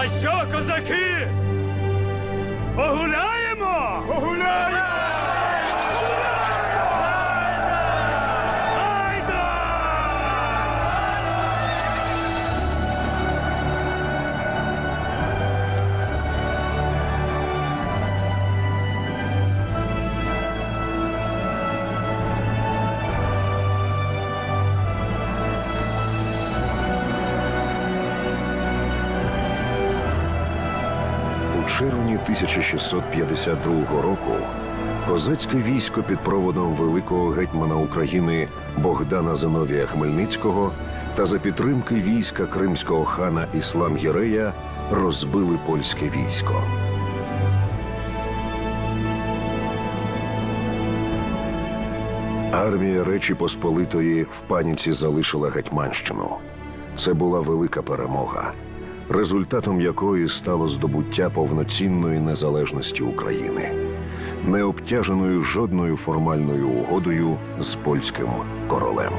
А що, козаки? Погуляємо? Червні 1652 року козацьке військо під проводом великого гетьмана України Богдана Зиновія Хмельницького та за підтримки війська кримського хана Іслам Єрея розбили польське військо. Армія Речі Посполитої в паніці залишила Гетьманщину. Це була велика перемога, результатом якої стало здобуття повноцінної незалежності України, не обтяженою жодною формальною угодою з польським королем.